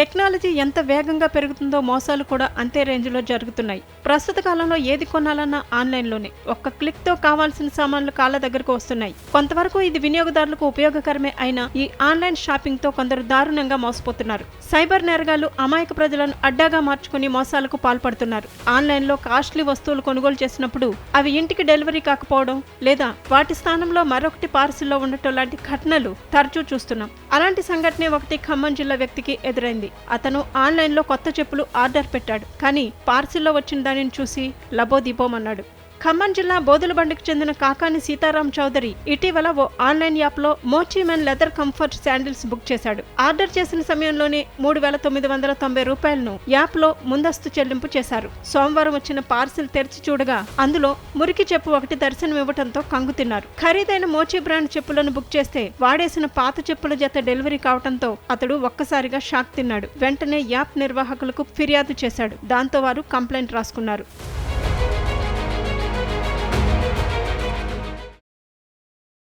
Technology ఎంత వేగంగా పెరుగుతుందో మోసాలు కూడా అంతే రేంజ్లో జరుగుతున్నాయి. ప్రస్తుత కాలంలో ఏది కొనాలన్నా ఆన్లైన్లోనే. ఒక్క క్లిక్తో కావాల్సిన సామాన్లు కాళ్ళ దగ్గరకు వస్తున్నాయి. కొంతవరకు ఇది వినియోగదారులకు ఉపయోగకరమే అయినా ఈ ఆన్లైన్ షాపింగ్తో కొందరు దారుణంగా మోసపోతున్నారు. సైబర్ నేరగాళ్ళు అమాయక ప్రజలను అడ్డాగా మార్చుకుని మోసాలకు పాల్పడుతున్నారు. ఆన్లైన్లో కాస్ట్లీ వస్తువులు కొనుగోలు చేసినప్పుడు అవి ఇంటికి డెలివరీ కాకపోవడం లేదా వాటి స్థానంలో మరొకటి పార్సిల్లో ఉండటం లాంటి ఘటనలు తరచూ చూస్తున్నాం. అలాంటి సంఘటనే ఒకటి ఖమ్మం జిల్లా వ్యక్తికి ఎదురైంది. అతను ఆన్లైన్లో కొత్త చెప్పులు ఆర్డర్ పెట్టాడు. కానీ పార్సిల్లో వచ్చిన దానిని చూసి లబోదిబోమన్నాడు. ఖమ్మం జిల్లా బోదులబండికి చెందిన కాకాని సీతారాం చౌదరి ఇటీవల ఓ ఆన్లైన్ యాప్లో మోచిమెన్ లెదర్ కంఫర్ట్ శాండిల్స్ బుక్ చేశాడు. ఆర్డర్ చేసిన సమయంలోనే మూడు వేల తొమ్మిది వందల తొంభై రూపాయలను యాప్లో ముందస్తు చెల్లింపు చేశారు. సోమవారం వచ్చిన పార్సిల్ తెరిచి చూడగా అందులో మురికి చెప్పు ఒకటి దర్శనమివ్వడంతో కంగు తిన్నారు. ఖరీదైన మోచీ బ్రాండ్ చెప్పులను బుక్ చేస్తే వాడేసిన పాత చెప్పుల జత డెలివరీ కావడంతో అతడు ఒక్కసారిగా షాక్ తిన్నాడు. వెంటనే యాప్ నిర్వాహకులకు ఫిర్యాదు చేశాడు. దాంతో వారు కంప్లైంట్ రాసుకున్నారు.